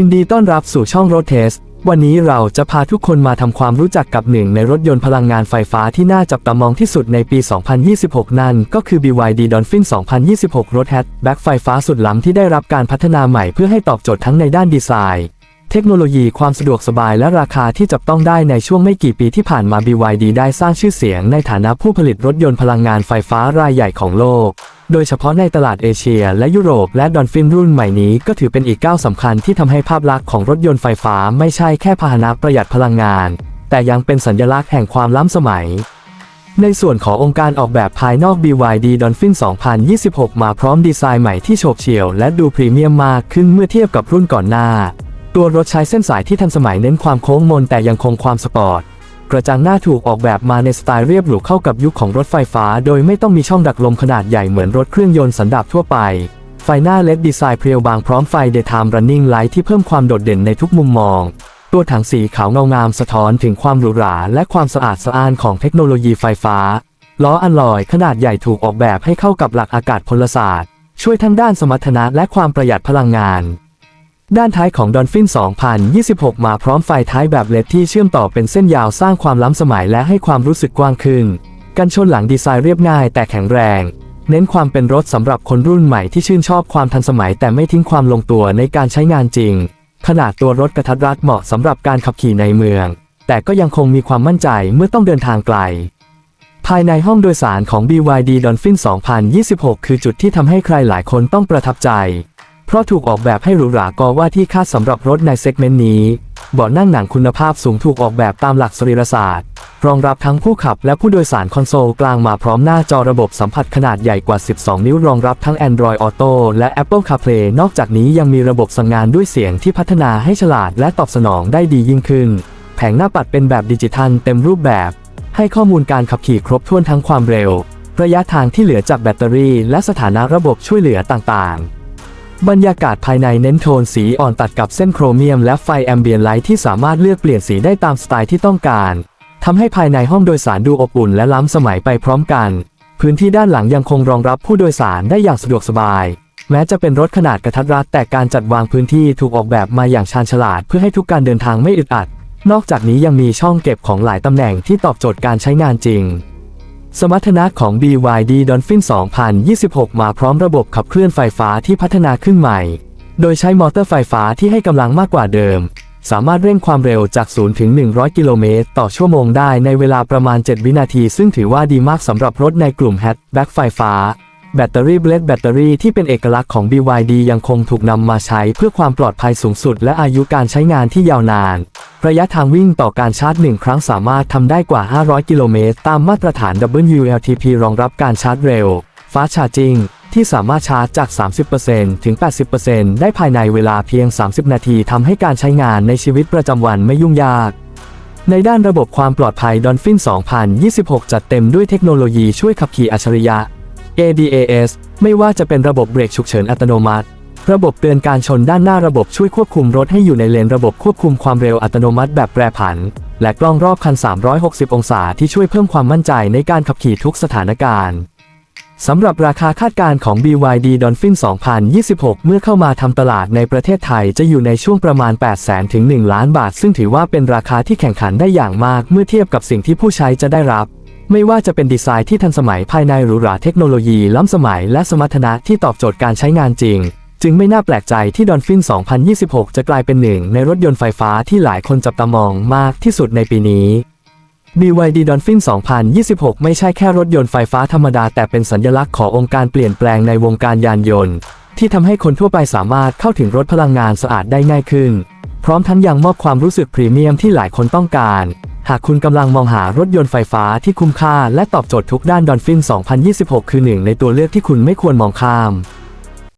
ยินดีต้อนรับสู่ช่องรถเทส วันนี้เราจะพาทุกคนมาทำความรู้จักกับหนึ่งในรถยนต์พลังงานไฟฟ้าที่น่าจับตามองที่สุดในปี 2026 นั่นก็คือ BYD Dolphin 2026 รถแฮทแบ็กไฟฟ้าสุดล้ำที่ได้รับการพัฒนาใหม่เพื่อให้ตอบโจทย์ทั้งในด้านดีไซน์ เทคโนโลยีความสะดวกสบายและราคาที่จับต้องได้ในช่วงไม่กี่ปีที่ผ่านมา BYD ได้สร้างชื่อเสียงในฐานะผู้ผลิตรถยนต์พลังงานไฟฟ้ารายใหญ่ของโลก โดยเฉพาะในตลาดเอเชีย และยุโรปและดอนฟินรุ่นใหม่นี้ก็ถือเป็นอีกก้าวสำคัญที่ทำให้ภาพลักษณ์ของรถยนต์ไฟฟ้าไม่ใช่แค่พาหนะประหยัดพลังงาน แต่ยังเป็นสัญลักษณ์แห่งความล้ำสมัยในส่วนขององค์การออกแบบภายนอก BYD Dolphin 2026 มาพร้อมดีไซน์ใหม่ที่โฉบเฉี่ยวและดูพรีเมียมมากขึ้นเมื่อเทียบกับรุ่นก่อนหน้า ตัวรถใช้เส้นสายที่ทันสมัยเน้นความโค้งมนแต่ยังคงความสปอร์ต กระจังหน้าถูกออกแบบมาในสไตล์เรียบหรูเข้ากับยุคของรถไฟฟ้า โดยไม่ต้องมีช่องดักลมขนาดใหญ่เหมือนรถเครื่องยนต์สันดาปทั่วไป ไฟหน้าเลดดีไซน์เพรียวบางพร้อมไฟ Daytime Running Light ที่เพิ่มความโดดเด่นในทุกมุมมอง ตัวถังสีขาวเงางามสะท้อนถึงความหรูหราและความสะอาดสะอ้านของเทคโนโลยีไฟฟ้า ล้ออัลลอยขนาดใหญ่ถูกออกแบบให้เข้ากับหลักอากาศพลศาสตร์ ช่วยทั้งด้านสมรรถนะและความประหยัดพลังงาน ด้านท้ายของ Dolphin 2026 มาพร้อมไฟท้ายแบบเลดที่เชื่อมต่อเป็นเส้นยาวสร้างความล้ำสมัยและให้ความรู้สึกกว้างขึ้น กันชนหลังดีไซน์เรียบง่ายแต่แข็งแรง เน้นความเป็นรถสำหรับคนรุ่นใหม่ที่ชื่นชอบความทันสมัยแต่ไม่ทิ้งความลงตัวในการใช้งานจริง ขนาดตัวรถกระทัดรัดเหมาะสำหรับการขับขี่ในเมือง แต่ก็ยังคงมีความมั่นใจเมื่อต้องเดินทางไกลภายในห้องโดยสารของ BYD Dolphin 2026 คือจุดที่ทำให้ใครหลายคนต้องประทับใจ เพราะถูกออกแบบให้หรูหรากอว่าที่คาดสำหรับรถในเซกเมนต์นี้เบาะนั่งหนังคุณภาพสูงถูกออกแบบตามหลักสรีรศาสตร์ รองรับทั้งผู้ขับและผู้โดยสารคอนโซลกลางมาพร้อมหน้าจอระบบสัมผัสขนาดใหญ่กว่า 12 นิ้วรองรับทั้ง Android Auto และ Apple CarPlay นอกจากนี้ยังมีระบบสั่งงานด้วยเสียงที่พัฒนาให้ฉลาดและตอบสนองได้ดียิ่งขึ้น แผงหน้าปัดเป็นแบบดิจิทัลเต็มรูปแบบ ให้ข้อมูลการขับขี่ครบถ้วนทั้งความเร็ว ระยะทางที่เหลือจากแบตเตอรี่ และสถานะระบบช่วยเหลือต่างๆ บรรยากาศภายในเน้นโทนสีอ่อนตัดกับเส้นโครเมียมและไฟแอมเบียนไลท์ที่สามารถเลือกเปลี่ยนสีได้ตามสไตล์ที่ต้องการทำให้ภายในห้องโดยสารดูอบอุ่นและล้ำสมัยไปพร้อมกัน พื้นที่ด้านหลังยังคงรองรับผู้โดยสารได้อย่างสะดวกสบาย แม้จะเป็นรถขนาดกระทัดรัดแต่การจัดวางพื้นที่ถูกออกแบบมาอย่างชาญฉลาดเพื่อให้ทุกการเดินทางไม่อึดอัด นอกจากนี้ยังมีช่องเก็บของหลายตำแหน่งที่ตอบโจทย์การใช้งานจริง สมรรถนะของ BYD Dolphin 2026 มาพร้อมระบบขับเคลื่อนไฟฟ้าที่พัฒนาขึ้นใหม่ โดยใช้มอเตอร์ไฟฟ้าที่ให้กำลังมากกว่าเดิม สามารถเร่งความเร็วจาก 0 ถึง 100 กิโลเมตร ต่อชั่วโมงได้ในเวลาประมาณ 7 วินาที ซึ่งถือว่าดีมากสำหรับรถในกลุ่มแฮทแบ็กไฟฟ้า แบตเตอรี่เบลดแบตเตอรี่ที่เป็นเอกลักษณ์ของ BYD ยังคงถูกนำมาใช้เพื่อความปลอดภัยสูงสุด และอายุการใช้งานที่ยาวนาน ระยะทางวิ่งต่อการชาร์จ 1 ครั้งสามารถทำได้กว่า 500 กิโลเมตร ตามมาตรฐาน WLTP รองรับการชาร์จเร็ว Fast Charging ที่สามารถชาร์จจาก 30%ถึง 80%ได้ภายในเวลาเพียง 30 นาทีทำให้การใช้งานในชีวิตประจำวันไม่ยุ่งยาก ในด้านระบบความปลอดภัย Dolphin 2026 จัดเต็มด้วยเทคโนโลยีช่วยขับขี่อัจฉริยะ ADAS ไม่ว่าจะเป็นระบบเบรกฉุกเฉินอัตโนมัติ ระบบเตือนการชนด้านหน้าระบบช่วยควบคุมรถให้อยู่ในเลนระบบควบคุมความเร็วอัตโนมัติแบบแปรผัน และกล้องรอบคัน 360 องศาที่ช่วยเพิ่มความมั่นใจในการขับขี่ทุกสถานการณ์สำหรับราคาคาดการณ์ของ BYD Dolphin 2026 เมื่อเข้ามาทำตลาดในประเทศไทยจะอยู่ในช่วงประมาณ 800,000ถึง 1 ล้านบาท ซึ่งถือว่าเป็นราคาที่แข่งขันได้อย่างมากเมื่อเทียบกับสิ่งที่ผู้ใช้จะได้รับ ไม่ว่าจะเป็นดีไซน์ที่ทันสมัยภายในหรูหราเทคโนโลยีล้ำสมัยและสมรรถนะที่ตอบโจทย์การใช้งานจริง จึงไม่น่าแปลกใจที่ Dolphin 2026 จะกลายเป็นหนึ่งในรถยนต์ไฟฟ้าที่หลายคนจับตามองมากที่สุดในปีนี้ BYD Dolphin 2026 ไม่ใช่แค่รถยนต์ไฟฟ้าธรรมดา แต่เป็นสัญลักษณ์ขององค์การเปลี่ยนแปลงในวงการยานยนต์ ที่ทำให้คนทั่วไปสามารถเข้าถึงรถพลังงานสะอาดได้ง่ายขึ้น พร้อมทั้งยังมอบความรู้สึกพรีเมียมที่หลายคนต้องการ หากคุณกำลังมองหารถยนต์ไฟฟ้าที่คุ้มค่าและตอบโจทย์ทุกด้านดอนฟิน2026 คือหนึ่งในตัวเลือกที่คุณไม่ควรมองข้าม